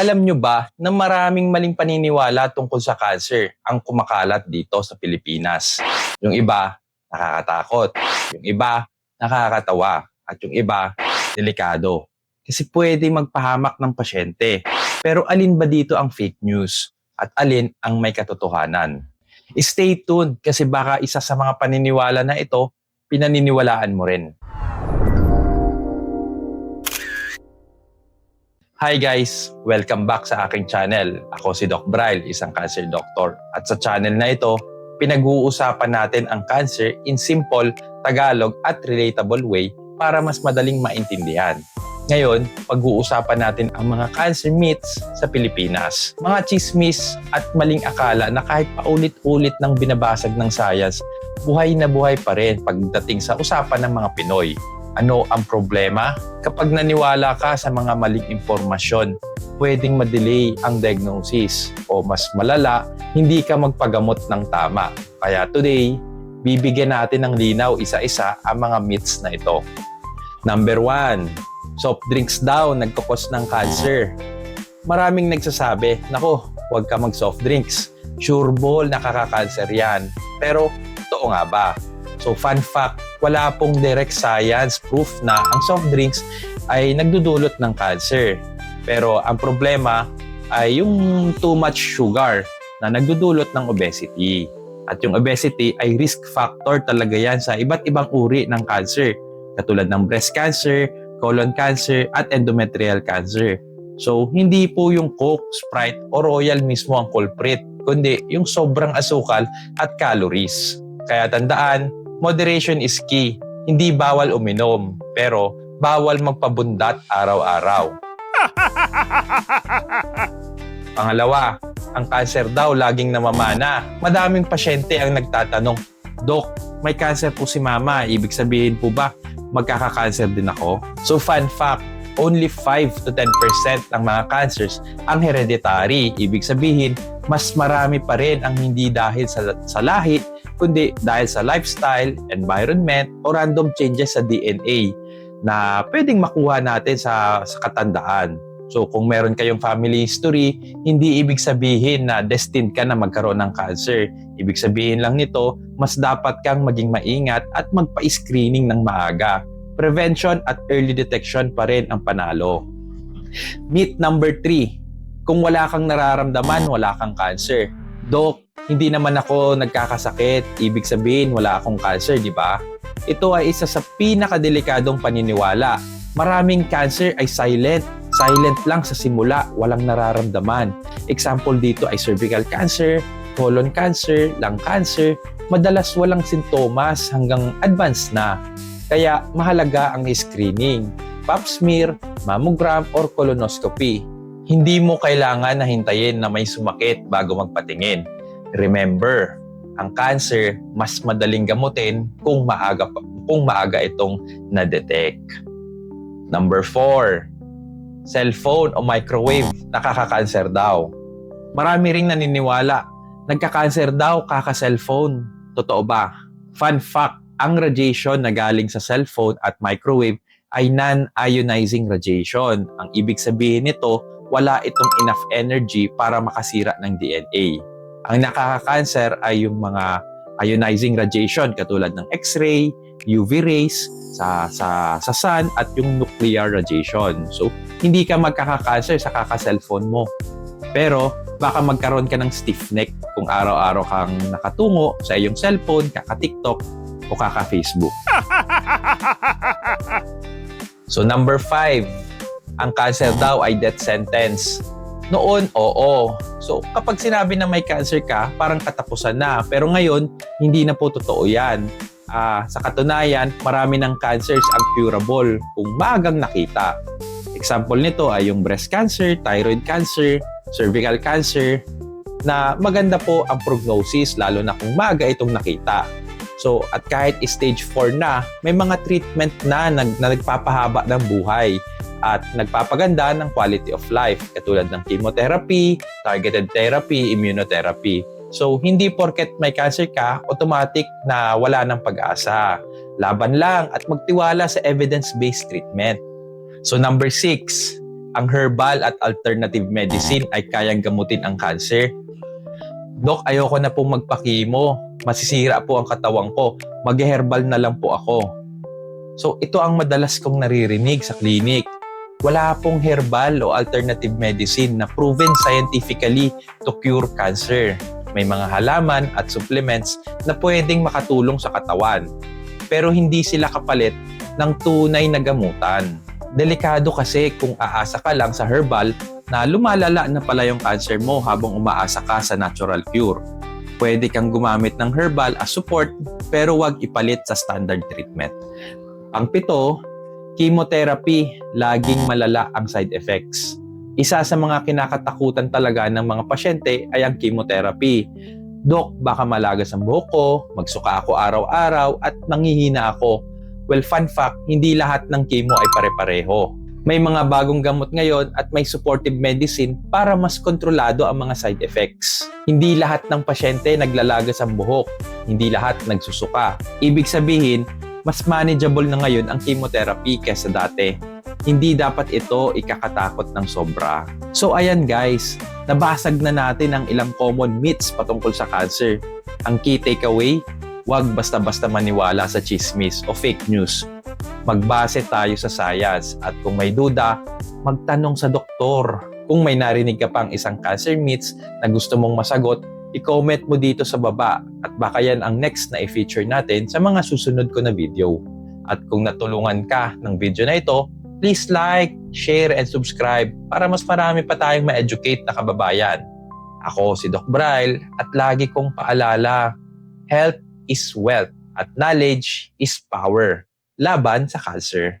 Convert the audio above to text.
Alam nyo ba na maraming maling paniniwala tungkol sa cancer ang kumakalat dito sa Pilipinas? Yung iba, nakakatakot. Yung iba, nakakatawa. At yung iba, delikado. Kasi pwede magpahamak ng pasyente. Pero alin ba dito ang fake news? At alin ang may katotohanan? Stay tuned kasi baka isa sa mga paniniwala na ito, pinaniniwalaan mo rin. Hi guys! Welcome back sa aking channel. Ako si Doc Braille, isang cancer doctor. At sa channel na ito, pinag-uusapan natin ang cancer in simple, Tagalog at relatable way para mas madaling maintindihan. Ngayon, pag-uusapan natin ang mga cancer myths sa Pilipinas. Mga chismis at maling akala na kahit paulit-ulit ng binabasag ng science, buhay na buhay pa rin pagdating sa usapan ng mga Pinoy. Ano ang problema? Kapag naniwala ka sa mga maling impormasyon, pwedeng madelay ang diagnosis o mas malala, hindi ka magpagamot ng tama. Kaya today, bibigyan natin ng linaw isa-isa ang mga myths na ito. Number one, soft drinks daw nagkakos ng cancer. Maraming nagsasabi, nako, huwag ka mag soft drinks. Sure ball, nakaka-cancer yan. Pero, totoo nga ba? So, fun fact, wala pong direct science proof na ang soft drinks ay nagdudulot ng cancer. Pero ang problema ay yung too much sugar na nagdudulot ng obesity. At yung obesity ay risk factor talaga yan sa iba't ibang uri ng cancer, katulad ng breast cancer, colon cancer, at endometrial cancer. So, hindi po yung Coke, Sprite, o Royal mismo ang culprit, kundi yung sobrang asukal at calories. Kaya tandaan, moderation is key. Hindi bawal uminom, pero bawal magpabundat araw-araw. Pangalawa, ang cancer daw laging namamana. Madaming pasyente ang nagtatanong, Dok, may cancer po si mama. Ibig sabihin po ba magkaka-cancer din ako? So fun fact, only 5 to 10% ng mga cancers ang hereditary. Ibig sabihin, mas marami pa rin ang hindi dahil sa, sa lahi, kundi dahil sa lifestyle, environment, o random changes sa DNA na pwedeng makuha natin sa, sa katandaan. So kung meron kayong family history, hindi ibig sabihin na destined ka na magkaroon ng cancer. Ibig sabihin lang nito, mas dapat kang maging maingat at magpa-screening ng maaga. Prevention at early detection pa rin ang panalo. Myth number 3. Kung wala kang nararamdaman, wala kang cancer. Dok, hindi naman ako nagkakasakit. Ibig sabihin, wala akong cancer, di ba? Ito ay isa sa pinakadelikadong paniniwala. Maraming cancer ay silent. Silent lang sa simula, walang nararamdaman. Example dito ay cervical cancer, colon cancer, lung cancer. Madalas walang sintomas hanggang advanced na. Kaya mahalaga ang screening, pap smear, mammogram, or colonoscopy. Hindi mo kailangan na hintayin na may sumakit bago magpatingin. Remember, ang cancer mas madaling gamutin kung maaga kung maaga itong na-detect. Number 4, cellphone o microwave nakaka-cancer daw. Marami ring naniniwala, nagka-cancer daw kaka-cellphone. Totoo ba? Fun fact, ang radiation na galing sa cellphone at microwave ay non-ionizing radiation. Ang ibig sabihin nito, wala itong enough energy para makasira ng DNA. Ang nakaka-cancer ay yung mga ionizing radiation katulad ng X-ray, UV rays, sa, sa, sa sun at yung nuclear radiation. So, hindi ka magkaka-cancer sa kaka-cellphone mo. Pero, baka magkaroon ka ng stiff neck kung araw-araw kang nakatungo sa iyong cellphone, kaka-TikTok, o kaka-Facebook. So number five, ang cancer daw ay death sentence. Noon, oo. So kapag sinabi na may cancer ka, parang katapusan na. Pero ngayon, hindi na po totoo yan. Ah, sa katunayan, marami ng cancers ang curable kung maagang nakita. Example nito ay yung breast cancer, thyroid cancer, cervical cancer, na maganda po ang prognosis lalo na kung maaga itong nakita. So, at kahit stage 4 na, may mga treatment na, nag, na nagpapahaba ng buhay at nagpapaganda ng quality of life katulad ng chemotherapy, targeted therapy, immunotherapy. So, hindi porket may cancer ka, automatic na wala ng pag-asa. Laban lang at magtiwala sa evidence-based treatment. So, number six, ang herbal at alternative medicine ay kayang gamutin ang cancer. Dok, ayoko na pong magpakimo. Masisira po ang katawan ko. Mag-herbal na lang po ako. So, ito ang madalas kong naririnig sa klinik. Wala pong herbal o alternative medicine na proven scientifically to cure cancer. May mga halaman at supplements na pwedeng makatulong sa katawan. Pero hindi sila kapalit ng tunay na gamutan. Delikado kasi kung aasa ka lang sa herbal na lumalala na pala yung cancer mo habang umaasa ka sa natural cure. Pwede kang gumamit ng herbal as support pero wag ipalit sa standard treatment. Ang pito, chemotherapy, laging malala ang side effects. Isa sa mga kinakatakutan talaga ng mga pasyente ay ang chemotherapy. Dok, baka malagas ang buhok ko, magsuka ako araw-araw at nanghihina ako. Well, fun fact, hindi lahat ng chemo ay pare-pareho. May mga bagong gamot ngayon at may supportive medicine para mas kontrolado ang mga side effects. Hindi lahat ng pasyente naglalagas ang buhok. Hindi lahat nagsusuka. Ibig sabihin, mas manageable na ngayon ang chemotherapy kaysa dati. Hindi dapat ito ikakatakot ng sobra. So ayan guys, nabasag na natin ang ilang common myths patungkol sa cancer. Ang key takeaway, huwag basta-basta maniwala sa chismis o fake news. Magbase tayo sa science at kung may duda, magtanong sa doktor. Kung may narinig ka pang isang cancer myths na gusto mong masagot, i-comment mo dito sa baba at baka yan ang next na i-feature natin sa mga susunod ko na video. At kung natulungan ka ng video na ito, please like, share, and subscribe para mas marami pa tayong ma-educate na kababayan. Ako si Doc Braille at lagi kong paalala, health is wealth at knowledge is power. Laban sa cancer.